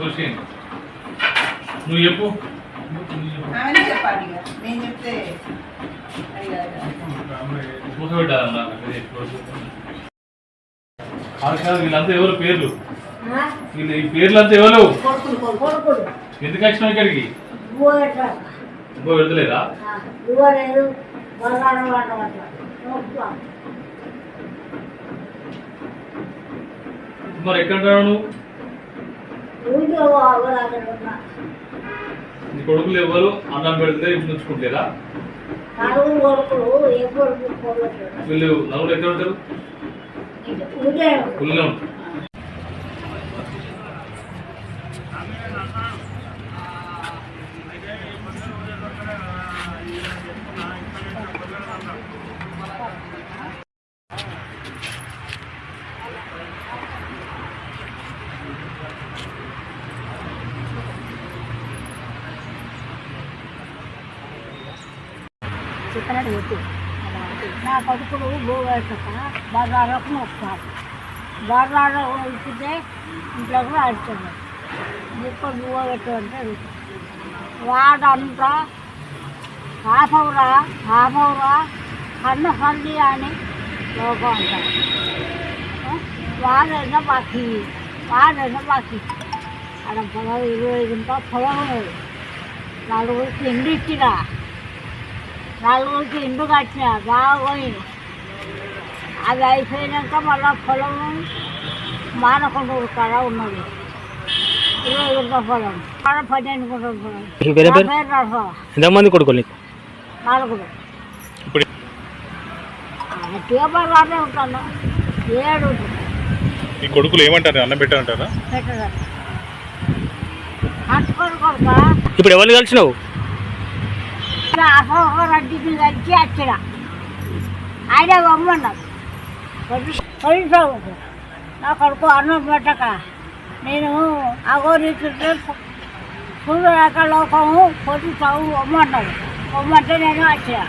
Question నువ్వు చెప్పు. వీళ్ళంతా ఎవరు పేర్లు? వీళ్ళు ఈ పేర్లంతా ఎవరు? కొడుకులు కొడుకు కొడుకులు. ఎందుకు వచ్చినావు ఇక్కడికి? ఇంకో పెడతలేదా? వాట మరి ఎక్కడ ఉంటావు నువ్వు ఉన్నా. నీ కొడుకులు ఎవరు? అన్నం పెడితే ఇంటి నుంచుకుంటారా నలుగురు కొడుకులు వీళ్ళు నలుగురు ఎక్కడ ఉంటారు? ఉదయం. ఊళ్ళో ఉంటారు. చికెన్ పెట్టి నా కొడుకులు భూవేసక బజార్లకు వస్తారు బజార్లో వెళ్తే ఇంట్లోకి ఆడుతుంది ముక్కలు నువ్వు పెట్టమంటే వాడంతా హాఫ్ అవరా హాఫ్ అవరా కన్ను కల్లి అని లోకం అంటారు వాడైనా బాకీ వాడైనా బాకీ అక్కడ పొలం ఇరవై గుంట పొలం ఉన్నది నలుగురికి ఇండు ఇచ్చినా నలుగురికి ఇండు కట్టిన బాగా పోయింది అది అయిపోయినాక మళ్ళా పొలం మానకొండూరు కాడ ఉన్నది. ఇరవై గుంట పొలం. కాడ పన్నెండు గుంటల పొలం. ఎంతమంది కొడుకులు ఇప్పుడు ట్యూబర్లోనే ఉంటాను. ఏడు. ఈ కొడుకులు ఏమంటారు? అన్నం పెట్టారంటారా? కొడుక ఇప్పుడు ఎవరిని కలిసినావు? అసలు రెడ్డికి కలిసి వచ్చిన ఆయన బొమ్మన్నాడు పోలీసు నా కొడుకు అన్నం పెట్టక నేను అగోరీతుంటే చూడలేక లోకము పోలీసు బొమ్మన్నాడు బొమ్మంటే నేను వచ్చిన